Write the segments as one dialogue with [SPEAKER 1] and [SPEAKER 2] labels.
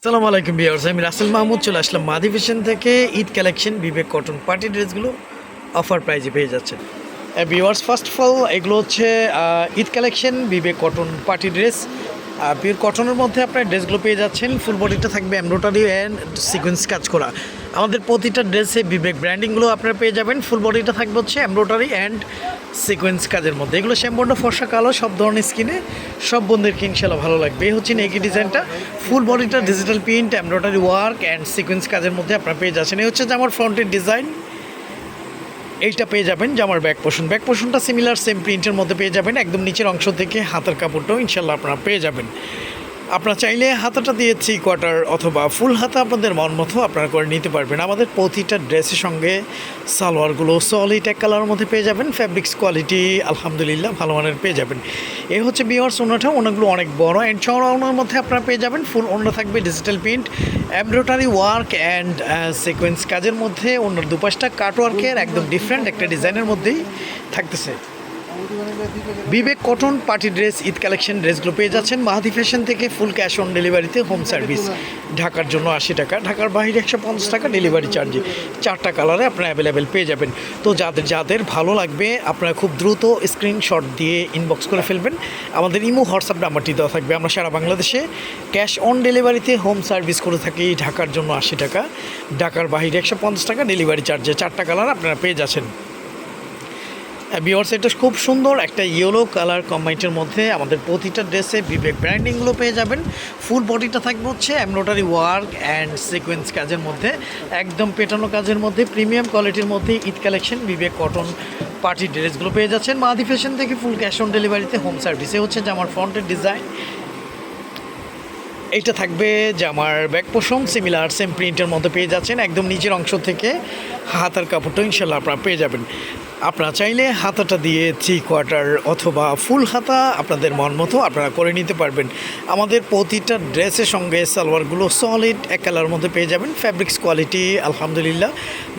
[SPEAKER 1] আসসালামু আলাইকুম বিয়ার্স আমি রাসেল মাহমুদ, চলে আসলাম মাদি থেকে। Eid collection Bibek cotton party ড্রেসগুলো অফার প্রাইজে পেয়ে যাচ্ছেন। বিয়ার্স ফার্স্ট অফ অল এগুলো হচ্ছে Eid collection Bibek cotton party dress pure কটনের মধ্যে আপনার ড্রেসগুলো পেয়ে যাচ্ছেন। ফুল বডিটা থাকবে এমব্রয়ডারি অ্যান্ড সিকোয়েন্স কাজ করা। আমাদের প্রতিটা ড্রেসে বিবেক। ব্র্যান্ডিংগুলো আপনারা পেয়ে যাবেন। ফুল বডিটা থাকবে হচ্ছে এমব্রয়ডারি অ্যান্ড সিকোয়েন্স কাজের মধ্যে। এগুলো শ্যামবর্ণ ফর্সা কালো, সব ধরনের স্কিনে সব বন্ধুদেরকে ইনশাল্লাহ ভালো লাগবে। এই হচ্ছে নেকি ডিজাইনটা। ফুল বডিটা digital print embroidery work and sequence কাজের মধ্যে আপনারা পেয়ে যাচ্ছেন। এই হচ্ছে যে আমার ফ্রন্টের ডিজাইন এইটা পেয়ে যাবেন জামার ব্যাক পোষণ ব্যাক পোষণটা সিমিলার সেম প্রিন্টের মধ্যে পেয়ে যাবেন। একদম নিচের অংশ থেকে হাতের কাপড়টাও ইনশাল্লাহ আপনারা পেয়ে যাবেন। আপনারা চাইলে হাতাটা দিয়ে থ্রি কোয়ার্টার অথবা ফুল হাতা আপনাদের মন মতো আপনারা করে নিতে পারবেন। আমাদের প্রতিটা ড্রেসের সঙ্গে সালোয়ারগুলো সলিড এক কালারের মধ্যে পেয়ে যাবেন। ফ্যাব্রিক্স কোয়ালিটি আলহামদুলিল্লাহ ভালো মানের পেয়ে যাবেন। এ হচ্ছে বিওয়ার্স ওনাটা ওনাগুলো অনেক বড়। অ্যান্ড চওড়া মধ্যে আপনারা পেয়ে যাবেন। ফুল ওনা থাকবে digital print embroidery work and sequence কাজের মধ্যে ওনার দুপাশটা কাট ওয়ার্কের একদম ডিফারেন্ট একটা ডিজাইনের মধ্যেই থাকতেছে। Bibek cotton party dress, Eid collection ড্রেসগুলো পেয়ে যাচ্ছেন। মাহাদি ফ্যাশন থেকে ফুল ক্যাশ অন ডেলিভারিতে হোম সার্ভিস। ঢাকার জন্য আশি টাকা, ঢাকার বাইরে একশো পঞ্চাশ টাকা ডেলিভারি চার্জে। চারটা কালারে আপনারা অ্যাভেলেবেল পেয়ে যাবেন। তো যাদের যাদের ভালো লাগবে, আপনারা খুব দ্রুত স্ক্রিনশট দিয়ে ইনবক্স করে ফেলবেন। আমাদের ইমো, হোয়াটসঅ্যাপ নাম্বারটি দেওয়া থাকবে। আমরা সারা বাংলাদেশে ক্যাশ অন ডেলিভারিতে হোম সার্ভিস করে থাকি ঢাকার জন্য আশি টাকা। ঢাকার বাইরে একশো পঞ্চাশ টাকা ডেলিভারি চার্জে চারটা কালার আপনারা পেয়ে যাচ্ছেন। বিয়ার্স এটা খুব সুন্দর একটা ইয়েলো কালার কম্বাইনের মধ্যে আমাদের প্রতিটা ড্রেসে বিবেক ব্র্যান্ডিংগুলো পেয়ে যাবেন। ফুল বডিটা থাকবে হচ্ছে এমব্রয়ডারি ওয়ার্ক অ্যান্ড সিকোয়েন্স কাজের মধ্যে, একদম পেটানো কাজের মধ্যে প্রিমিয়াম কোয়ালিটির মধ্যে Eid collection Bibek cotton party ড্রেসগুলো পেয়ে যাচ্ছেন। মাদি ফ্যাশন থেকে ফুল ক্যাশ অন ডেলিভারিতে হোম সার্ভিসে হচ্ছে যে আমার ফ্রন্টের ডিজাইন এইটা থাকবে জামার ব্যাক পোষণ সিমিলার সেম প্রিন্টের মধ্যে পেয়ে যাচ্ছেন, একদম নিচের অংশ থেকে। হাতার কাপড়টা ইনশাল্লাহ আপনারা পেয়ে যাবেন। আপনারা চাইলে হাতাটা দিয়ে থ্রি কোয়ার্টার অথবা ফুল হাতা আপনাদের মন মতো আপনারা করে নিতে পারবেন। আমাদের প্রতিটা ড্রেসের সঙ্গে সালোয়ারগুলো সলিড এক কালার মধ্যে পেয়ে যাবেন। ফ্যাব্রিক্স কোয়ালিটি আলহামদুলিল্লাহ,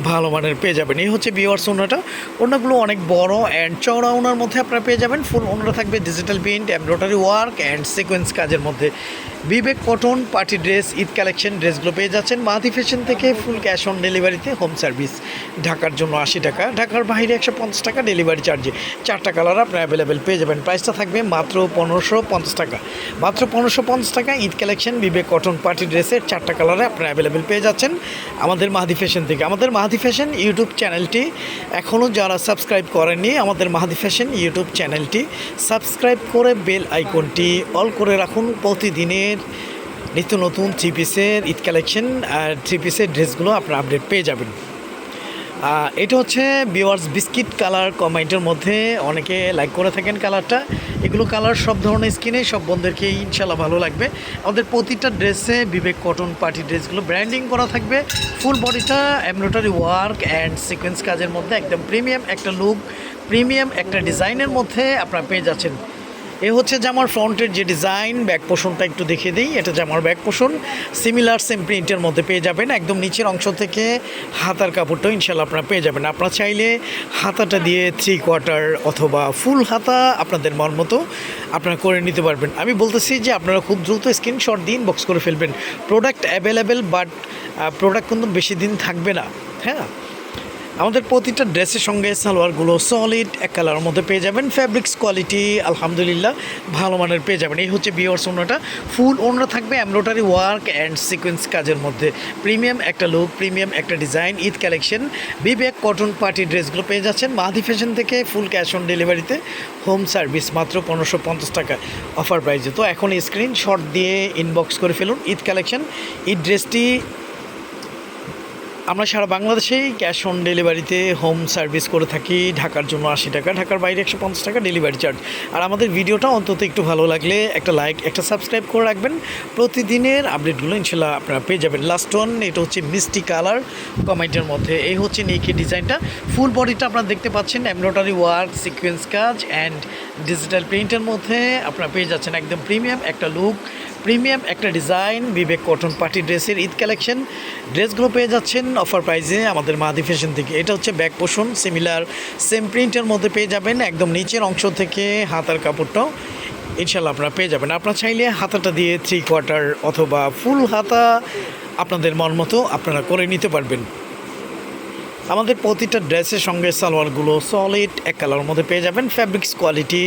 [SPEAKER 1] ভালো মানের পেয়ে যাবেন। এই হচ্ছে বিওয়ার্স ওনাটা। ওনাগুলো অনেক বড় অ্যান্ড চওড়া ওনার মধ্যে আপনারা পেয়ে যাবেন। ফুল ওনারা থাকবে digital print embroidery work and sequence কাজের মধ্যে। Bibek cotton party dress Eid collection ড্রেসগুলো পেয়ে যাচ্ছেন। মাহাতি ফ্যাশন থেকে ফুল ক্যাশ অন ডেলিভারিতে হোম সার্ভিস ঢাকার জন্য আশি টাকা, ঢাকার বাইরে একশো পঞ্চাশ টাকা ডেলিভারি চার্জে চারটা কালার আপনার অ্যাভেলেবেল পেয়ে যাবেন। প্রাইসটা থাকবে মাত্র পনেরোশো পঞ্চাশ টাকা। মাত্র পনেরোশো পঞ্চাশ টাকা Eid collection Bibek cotton party ড্রেসের চারটা কালারে আপনারা অ্যাভেলেবেল পেয়ে যাচ্ছেন আমাদের মাহাদি ফ্যাশন থেকে। আমাদের মাহাদি ফ্যাশন ইউটিউব চ্যানেলটি এখনও যারা সাবস্ক্রাইব করেননি, আমাদের মাহাদি ফ্যাশন ইউটিউব চ্যানেলটি সাবস্ক্রাইব করে বেল আইকনটি অল করে রাখুন। প্রতিদিনের নিত্য নতুন থ্রি পিসের ঈদ কালেকশন আর থ্রি পিসের ড্রেসগুলো আপনারা আপডেট পেয়ে যাবেন। এটা হচ্ছে বিওয়ার্স বিস্কিট কালার কমেন্টের মধ্যে অনেকে লাইক করে থাকেন কালারটা এগুলো কালার সব ধরনের স্কিনে সব বন্ধুদেরকে ইনশাল্লাহ ভালো লাগবে। আমাদের প্রতিটা ড্রেসে বিবেক কটন পার্টি ড্রেসগুলো ব্র্যান্ডিং করা থাকবে। ফুল বডিটা এমব্রয়ডারি ওয়ার্ক অ্যান্ড সিকোয়েন্স কাজের মধ্যে একদম প্রিমিয়াম একটা লুক প্রিমিয়াম একটা ডিজাইনের মধ্যে আপনারা পেয়ে যাচ্ছেন। এ হচ্ছে জামার ফ্রন্টের যে ডিজাইন, ব্যাক পোষণটা একটু দেখে দিই। এটা জামার ব্যাক পোষণ সিমিলার সেম প্রিন্টের মধ্যে পেয়ে যাবেন। একদম নিচের অংশ থেকে হাতার কাপড়টাও ইনশাল্লাহ আপনারা পেয়ে যাবেন। আপনারা চাইলে হাতাটা দিয়ে থ্রি কোয়ার্টার অথবা ফুল হাতা আপনাদের মন মতো আপনারা করে নিতে পারবেন। আমি বলতেছি যে আপনারা খুব দ্রুত স্ক্রিনশট দিন বক্স করে ফেলবেন। প্রোডাক্ট অ্যাভেলেবেল বাট প্রোডাক্ট কিন্তু বেশি দিন থাকবে না। হ্যাঁ? আমাদের প্রতিটা ড্রেসের সঙ্গে সালোয়ারগুলো সলিড এক কালারের মধ্যে পেয়ে যাবেন। ফ্যাব্রিক্স কোয়ালিটি আলহামদুলিল্লাহ, ভালো মানের পেয়ে যাবেন। এই হচ্ছে বিওয়ার্স ওনাটা ফুল ওনারা থাকবে এমব্রয়ডারি ওয়ার্ক অ্যান্ড সিকোয়েন্স কাজের মধ্যে। প্রিমিয়াম একটা লুক প্রিমিয়াম একটা design Eid collection Bibek cotton party ড্রেসগুলো পেয়ে যাচ্ছেন। মাহাদি ফ্যাশন থেকে ফুল ক্যাশ অন ডেলিভারিতে হোম সার্ভিস মাত্র পনেরোশো পঞ্চাশ টাকা অফার প্রাইজে তো এখন স্ক্রিনশট দিয়ে ইনবক্স করে ফেলুন। ঈদ কালেকশন ঈদ ড্রেসটি আমরা সারা বাংলাদেশেই ক্যাশ অন ডেলিভারিতে হোম সার্ভিস করে থাকি, ঢাকার জন্য আশি টাকা, ঢাকার বাইরে একশো পঞ্চাশ টাকা ডেলিভারি চার্জ আর আমাদের ভিডিওটা অন্তত একটু ভালো লাগলে একটা লাইক একটা সাবস্ক্রাইব করে রাখবেন। প্রতিদিনের আপডেটগুলো ইনশাল্লাহ আপনারা পেয়ে যাবেন। লাস্ট ওয়ান এটা হচ্ছে মিষ্টি কালার কমেন্টের মধ্যে। এই হচ্ছে নেকি ডিজাইনটা ফুল বডিটা আপনারা দেখতে পাচ্ছেন এমব্রয়ডারি ওয়ার্ক সিকোয়েন্স কাজ অ্যান্ড ডিজিটাল প্রিন্টের মধ্যে আপনারা পেয়ে যাচ্ছেন। একদম প্রিমিয়াম একটা লুক প্রিমিয়াম একটা ডিজাইন, বিবেক কটন পার্টি ড্রেসের ঈদ কালেকশন। ড্রেসগুলো পেয়ে যাচ্ছেন অফার প্রাইজে আমাদের মাদি ফ্যাশন থেকে। এটা হচ্ছে ব্যাক পোষণ সিমিলার সেম প্রিন্টের মধ্যে পেয়ে যাবেন একদম নিচের অংশ থেকে হাতার কাপড়টাও ইনশাল্লাহ আপনারা পেয়ে যাবেন। আপনারা চাইলে হাতাটা দিয়ে থ্রি কোয়ার্টার অথবা ফুল হাতা আপনাদের মন মতো আপনারা করে নিতে পারবেন। আমাদের প্রতিটা ড্রেসের সঙ্গে সালোয়ারগুলো সলিড এক কালার মধ্যে পেয়ে যাবেন ফ্যাব্রিক্স কোয়ালিটি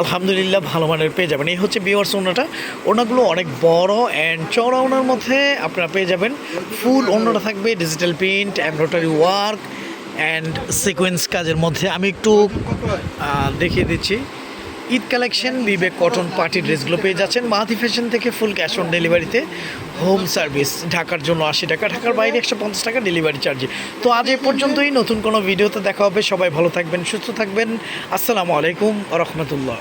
[SPEAKER 1] আলহামদুলিল্লাহ ভালো মানের পেয়ে যাবেন। এই হচ্ছে বিওয়ার্স ওনাটা। ওনাগুলো অনেক বড় অ্যান্ড চড়া ওনার মধ্যে আপনারা পেয়ে যাবেন। ফুল ওনাটা থাকবে digital print embroidery work and sequence কাজের মধ্যে। আমি একটু দেখিয়ে দিচ্ছি। Eid collection Bibek cotton party ড্রেসগুলো পেয়ে যাচ্ছেন। মাহাতি ফ্যাশন থেকে ফুল ক্যাশ অন ডেলিভারিতে হোম সার্ভিস। ঢাকার জন্য আশি টাকা, ঢাকার বাইরে একশো পঞ্চাশ টাকা ডেলিভারি চার্জে। তো আজ এ পর্যন্তই, নতুন কোনো ভিডিওতে দেখা হবে। সবাই ভালো থাকবেন, সুস্থ থাকবেন। আসসালামু আলাইকুম রহমতুল্লাহ।